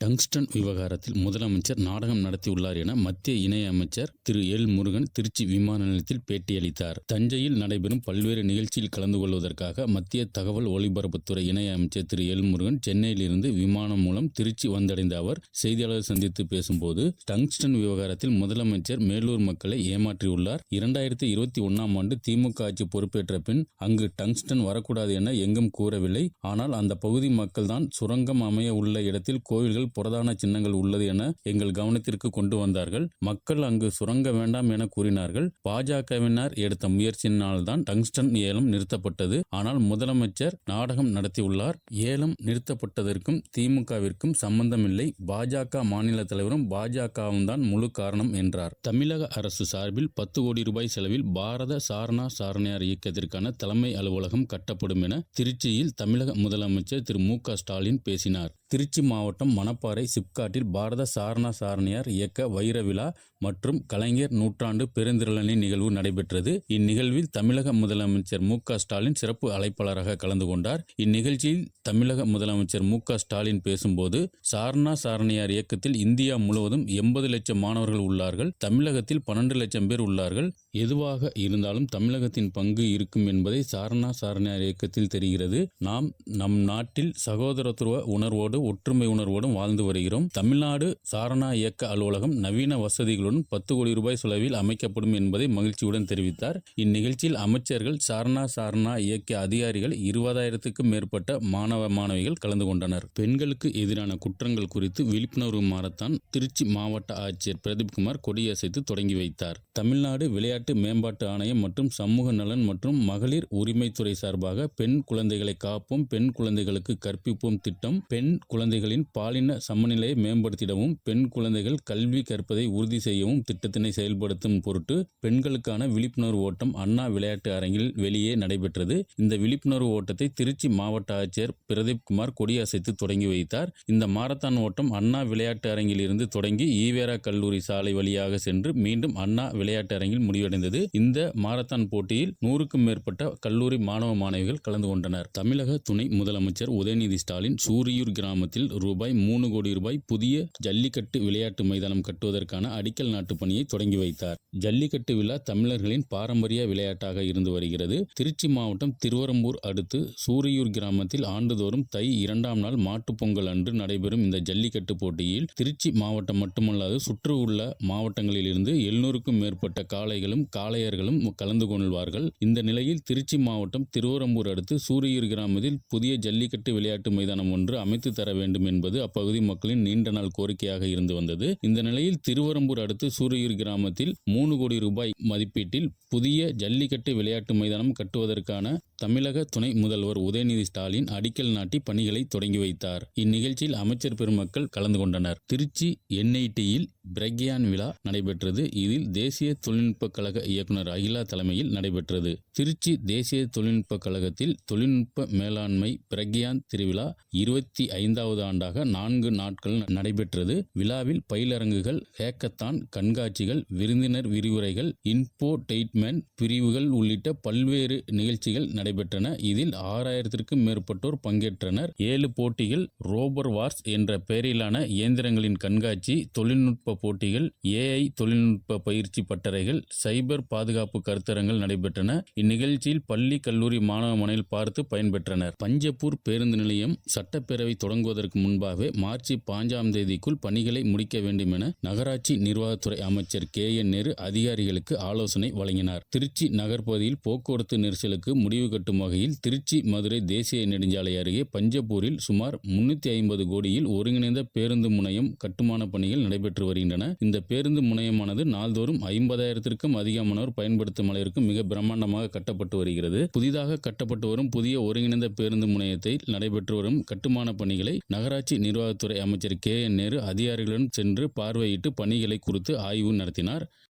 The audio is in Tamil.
டங்ஸ்டன் விவகாரத்தில் முதலமைச்சர் நாடகம் நடத்தியுள்ளார் என மத்திய இணையமைச்சர் திரு எல் முருகன் திருச்சி விமான நிலையத்தில் பேட்டியளித்தார். தஞ்சையில் நடைபெறும் பல்வேறு நிகழ்ச்சியில் கலந்து கொள்வதற்காக மத்திய தகவல் ஒலிபரப்புத்துறை இணையமைச்சர் திரு எல் முருகன் சென்னையிலிருந்து விமானம் மூலம் திருச்சி வந்தடைந்த அவர் செய்தியாளர் சந்தித்து பேசும்போது டங்ஸ்டன் விவகாரத்தில் முதலமைச்சர் மேலூர் மக்களை ஏமாற்றியுள்ளார். இரண்டாயிரத்தி இருபத்தி ஒன்னாம் ஆண்டு திமுக ஆட்சி பொறுப்பேற்ற பின் அங்கு டங்ஸ்டன் வரக்கூடாது என எங்கும் கூறவில்லை. ஆனால் அந்த பகுதி மக்கள்தான் சுரங்கம் அமைய உள்ள இடத்தில் கோவில்கள் புரதான சின்னங்கள் உள்ளது என எங்கள் கவனத்திற்கு கொண்டு வந்தார்கள். மக்கள் அங்கு சுரங்க வேண்டாம் என கூறினார்கள். பாஜகவினர் எடுத்த முயற்சியினால்தான் டங்ஸ்டன் ஏலம் நிறுத்தப்பட்டது. ஆனால் முதலமைச்சர் நாடகம் நடத்தியுள்ளார். ஏலம் நிறுத்தப்பட்டதற்கும் திமுகவிற்கும் சம்பந்தமில்லை. பாஜக மாநில தலைவரும் பாஜகவும் தான் முழு காரணம் என்றார். தமிழக அரசு சார்பில் பத்து கோடி ரூபாய் செலவில் பாரத சாரணா சாரணையார் இயக்கத்திற்கான தலைமை அலுவலகம் கட்டப்படும் என திருச்சியில் தமிழக முதலமைச்சர் திரு மு க ஸ்டாலின் பேசினார். திருச்சி மாவட்டம் மணப்பாறை சிப்காட்டில் பாரத சாரணா சாரணியார் இயக்க வைர விழா மற்றும் கலைஞர் நூற்றாண்டு பெருந்திரளனி நிகழ்வு நடைபெற்றது. இந்நிகழ்வில் தமிழக முதலமைச்சர் மு ஸ்டாலின் சிறப்பு அழைப்பாளராக கலந்து கொண்டார். இந்நிகழ்ச்சியில் தமிழக முதலமைச்சர் மு ஸ்டாலின் பேசும்போது சாரணா சாரணியார் இயக்கத்தில் இந்தியா முழுவதும் எண்பது லட்சம் மாணவர்கள் உள்ளார்கள். தமிழகத்தில் பன்னெண்டு லட்சம் பேர் உள்ளார்கள். எதுவாக இருந்தாலும் தமிழகத்தின் பங்கு இருக்கும் என்பதை சாரணா சாரணியார் இயக்கத்தில் தெரிகிறது. நாம் நம் நாட்டில் சகோதரத்துவ உணர்வோடு ஒற்றுமை உணர்வோடும் வாழ்ந்து வருகிறோம். தமிழ்நாடு சாரணா இயக்க அலுவலகம் நவீன வசதிகளுடன் பத்து கோடி ரூபாய் செலவில் அமைக்கப்படும் என்பதை மகிழ்ச்சியுடன் தெரிவித்தார். இந்நிகழ்ச்சியில் அமைச்சர்கள் சாரணா சாரணா இயக்க அதிகாரிகள் இருபதாயிரத்துக்கும் மேற்பட்ட மாணவ மாணவிகள் கலந்து கொண்டனர். பெண்களுக்கு எதிரான குற்றங்கள் குறித்து விழிப்புணர்வு மாரத்தான் திருச்சி மாவட்ட ஆட்சியர் பிரதீப்குமார் கொடியசைத்து தொடங்கி வைத்தார். தமிழ்நாடு விளையாட்டு மேம்பாட்டு ஆணையம் மற்றும் சமூக நலன் மற்றும் மகளிர் உரிமைத்துறை சார்பாக பெண் குழந்தைகளை காப்போம் பெண் குழந்தைகளுக்கு கற்பிப்போம் திட்டம் பெண் குழந்தைகளின் பாலின சமநிலையை மேம்படுத்திடவும் பெண் குழந்தைகள் கல்வி கற்பதை உறுதி செய்யவும் திட்டத்தினை செயல்படுத்தும் பொருட்டு பெண்களுக்கான விழிப்புணர்வு ஓட்டம் அண்ணா விளையாட்டு அரங்கில் வெளியே நடைபெற்றது. இந்த விழிப்புணர்வு ஓட்டத்தை திருச்சி மாவட்ட ஆட்சியர் பிரதீப் குமார் கொடியசைத்து தொடங்கி வைத்தார். இந்த மாரத்தான் ஓட்டம் அண்ணா விளையாட்டு அரங்கில் இருந்து தொடங்கி ஈவேரா கல்லூரி சாலை வழியாக சென்று மீண்டும் அண்ணா விளையாட்டு அரங்கில் முடிவடைந்தது இந்த மாரத்தான் போட்டியில் நூறுக்கும் மேற்பட்ட கல்லூரி மாணவ மாணவிகள் கலந்து கொண்டனர். தமிழக துணை முதலமைச்சர் உதயநிதி ஸ்டாலின் சூரியூர் கிராமத்தில் ரூபாய் மூணு கோடி ரூபாய் புதிய ஜல்லிக்கட்டு விளையாட்டு மைதானம் கட்டுவதற்கான அடிக்கல் நாட்டு பணியை தொடங்கி வைத்தார். ஜல்லிக்கட்டு விழா தமிழர்களின் பாரம்பரிய விளையாட்டாக இருந்து வருகிறது. திருச்சி மாவட்டம் திருவரம்பூர் அடுத்து சூரியூர் கிராமத்தில் ஆண்டுதோறும் தை இரண்டாம் நாள் மாட்டுப் பொங்கல் அன்று நடைபெறும் இந்த ஜல்லிக்கட்டு போட்டியில் திருச்சி மாவட்டம் மட்டுமல்லாது சுற்று உள்ள மாவட்டங்களில் இருந்து எழுநூறுக்கும் மேற்பட்ட காளைகளும் காளையர்களும் கலந்து கொள்வார்கள். இந்த நிலையில் திருச்சி மாவட்டம் திருவரம்பூர் அடுத்து சூரியூர் கிராமத்தில் புதிய ஜல்லிக்கட்டு விளையாட்டு மைதானம் ஒன்று அமைத்து தர வேண்டும் என்பது அப்பகுதி மக்களின் நீண்ட நாள் கோரிக்கையாக இருந்து வந்தது. இந்த நிலையில் திருவரம்பூர் அடுத்து சூரியூர் கிராமத்தில் மூணு கோடி ரூபாய் மதிப்பீட்டில் புதிய ஜல்லிக்கட்டு விளையாட்டு மைதானம் கட்டுவதற்கான தமிழக துணை முதல்வர் உதயநிதி ஸ்டாலின் அடிக்கல் நாட்டி பணிகளை தொடங்கி வைத்தார். இந்நிகழ்ச்சியில் அமைச்சர் பெருமக்கள் கலந்து கொண்டனர். திருச்சி என்ஐடியில் பிரக்யான் விழா நடைபெற்றது. இதில் தேசிய தொழில்நுட்ப கழக இயக்குனர் அகிலா தலைமையில் நடைபெற்றது. திருச்சி தேசிய தொழில்நுட்ப கழகத்தில் தொழில்நுட்ப மேலாண்மை பிரக்யான் திருவிழா இருபத்தி ஐந்தாவது ஆண்டாக நான்கு நாட்கள் நடைபெற்றது. விழாவில் பயிலரங்குகள் ஹேக்கத்தான் கண்காட்சிகள் விருந்தினர் விரிவுரைகள் இன்போடெயின்மெண்ட் பிரிவுகள் உள்ளிட்ட பல்வேறு நிகழ்ச்சிகள் நடைபெற்றன. இதில் ஆறாயிரத்திற்கும் மேற்பட்டோர் பங்கேற்றனர். ஏழு போட்டிகள் ரோபர் வார்ஸ் என்ற பெயரிலான இயந்திரங்களின் கண்காட்சி தொழில்நுட்ப போட்டிகள் ஏஐ தொழில்நுட்ப பயிற்சி பட்டறைகள் சைபர் பாதுகாப்பு கருத்தரங்கள் நடைபெற்றன. இந்நிகழ்ச்சியில் பள்ளி கல்லூரி மாணவ மனையில் பார்த்து பயன்பெற்றனர். பஞ்சப்பூர் பேருந்து நிலையம் சட்டப்பேரவை தொடங்குவதற்கு முன்பாகவே மார்ச் பாஞ்சாம் தேதிக்குள் பணிகளை முடிக்க வேண்டும் என நகராட்சி நிர்வாகத்துறை அமைச்சர் கே. என். நேரு அதிகாரிகளுக்கு ஆலோசனை வழங்கினார். திருச்சி நகர்பகுதியில் போக்குவரத்து நெரிசலுக்கு முடிவு கட்டும் வகையில் திருச்சி மதுரை தேசிய நெடுஞ்சாலை அருகே பஞ்சப்பூரில் சுமார் முன்னூத்தி ஐம்பது கோடியில் ஒருங்கிணைந்த பேருந்து முனையம் கட்டுமான பணிகள் நடைபெற்று வருகின்றன. இந்த பேருந்து முனையமானது நாள்தோறும் ஐம்பதாயிரத்திற்கும் அதிகமானோர் பயன்படுத்தும் அளவிற்கு மிக பிரம்மாண்டமாக கட்டப்பட்டு வருகிறது. புதிதாக கட்டப்பட்டு வரும் புதிய ஒருங்கிணைந்த பேருந்து முனையத்தை நடைபெற்று வரும் கட்டுமான பணிகளை நகராட்சி நிர்வாகத்துறை அமைச்சர் கே என் நேரு அதிகாரிகளுடன் சென்று பார்வையிட்டு பணிகளை குறித்து ஆய்வு நடத்தினார்.